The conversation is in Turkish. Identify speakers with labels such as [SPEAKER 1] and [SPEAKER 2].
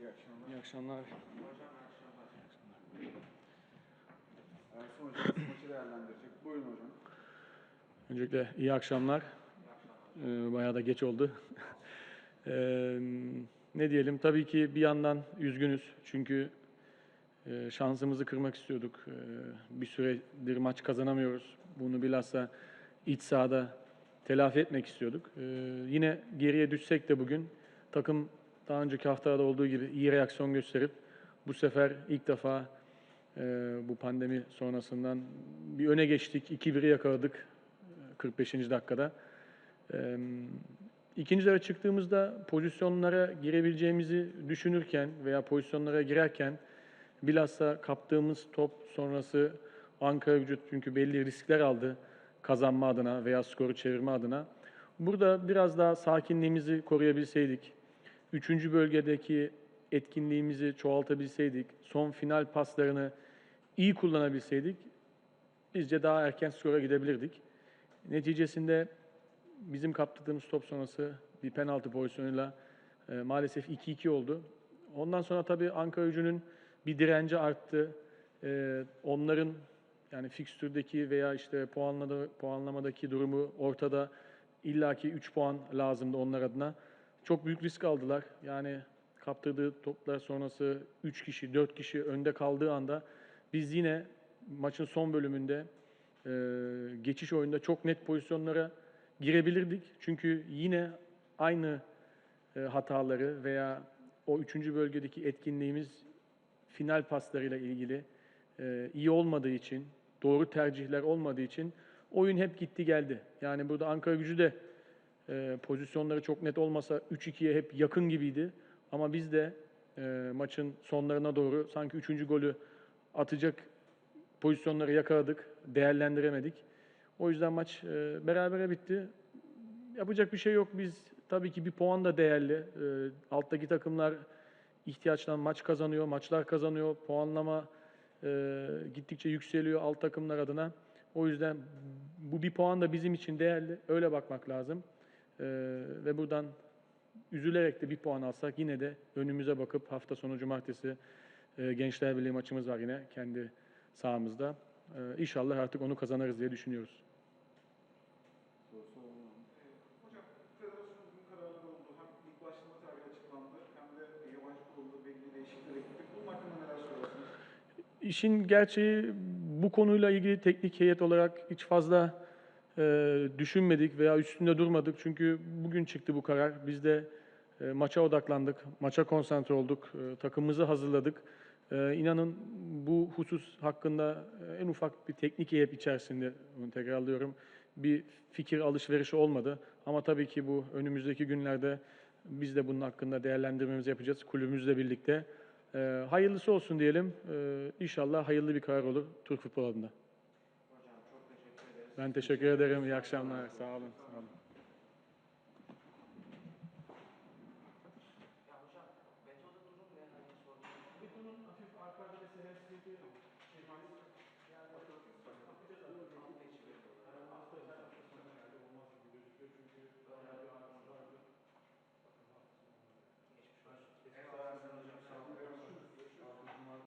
[SPEAKER 1] İyi akşamlar.
[SPEAKER 2] İyi akşamlar.
[SPEAKER 1] Hocam iyi akşamlar. Ersun hocam maçı değerlendirecek. Buyurun hocam.
[SPEAKER 2] Öncelikle iyi akşamlar. Ee, bayağı da geç oldu. Ee, ne diyelim? Tabii ki bir yandan üzgünüz. Çünkü e, şansımızı kırmak istiyorduk. Ee, bir süredir maç kazanamıyoruz. Bunu bilhassa iç sahada telafi etmek istiyorduk. Ee, yine geriye düşsek de bugün takım daha önceki haftada olduğu gibi iyi reaksiyon gösterip bu sefer ilk defa e, bu pandemi sonrasından bir öne geçtik. 2-1'i yakaladık e, 45. dakikada. Ee, İkinci devre çıktığımızda pozisyonlara girebileceğimizi düşünürken veya pozisyonlara girerken bilhassa kaptığımız top sonrası Ankara gücü çünkü belli riskler aldı kazanma adına veya skoru çevirme adına. Burada biraz daha sakinliğimizi koruyabilseydik, üçüncü bölgedeki etkinliğimizi çoğaltabilseydik, son final paslarını iyi kullanabilseydik bizce daha erken skora gidebilirdik. Neticesinde bizim kaptırdığımız top sonrası bir penaltı pozisyonuyla e, maalesef 2-2 oldu. Ondan sonra tabii Ankara gücünün bir direnci arttı. E, onların yani fikstürdeki veya işte puanlada, puanlamadaki durumu ortada. illaki 3 puan lazımdı onlar adına. Çok büyük risk aldılar. Yani kaptırdığı toplar sonrası 3 kişi, 4 kişi önde kaldığı anda biz yine maçın son bölümünde e, geçiş oyunda çok net pozisyonlara girebilirdik. Çünkü yine aynı e, hataları veya o üçüncü bölgedeki etkinliğimiz final paslarıyla ilgili e, iyi olmadığı için, doğru tercihler olmadığı için oyun hep gitti geldi. Yani burada Ankara gücü de e, pozisyonları çok net olmasa 3-2'ye hep yakın gibiydi. Ama biz de e, maçın sonlarına doğru sanki üçüncü golü atacak pozisyonları yakaladık, değerlendiremedik. O yüzden maç e, berabere bitti. Yapacak bir şey yok. Biz tabii ki bir puan da değerli. E, alttaki takımlar ihtiyaçtan maç kazanıyor, maçlar kazanıyor. Puanlama e, gittikçe yükseliyor alt takımlar adına. O yüzden bu bir puan da bizim için değerli. Öyle bakmak lazım. E, ve buradan üzülerek de bir puan alsak yine de önümüze bakıp hafta sonu cumartesi e, Gençler Birliği maçımız var yine kendi sahamızda. E, inşallah artık onu kazanırız diye düşünüyoruz.
[SPEAKER 3] Söylersiniz?
[SPEAKER 2] İşin gerçeği bu konuyla ilgili teknik heyet olarak hiç fazla e, düşünmedik veya üstünde durmadık. Çünkü bugün çıktı bu karar. Biz de e, maça odaklandık, maça konsantre olduk, e, takımımızı hazırladık. E, inanın bu husus hakkında e, en ufak bir teknik heyet içerisinde, bunu tekrarlıyorum, bir fikir alışverişi olmadı. Ama tabii ki bu önümüzdeki günlerde biz de bunun hakkında değerlendirmemizi yapacağız kulübümüzle birlikte. E, hayırlısı olsun diyelim. E, inşallah hayırlı bir karar olur Türk futbol adına. Ben teşekkür ederim. İyi akşamlar. Sağ olun. Sağ olun. Hafif arka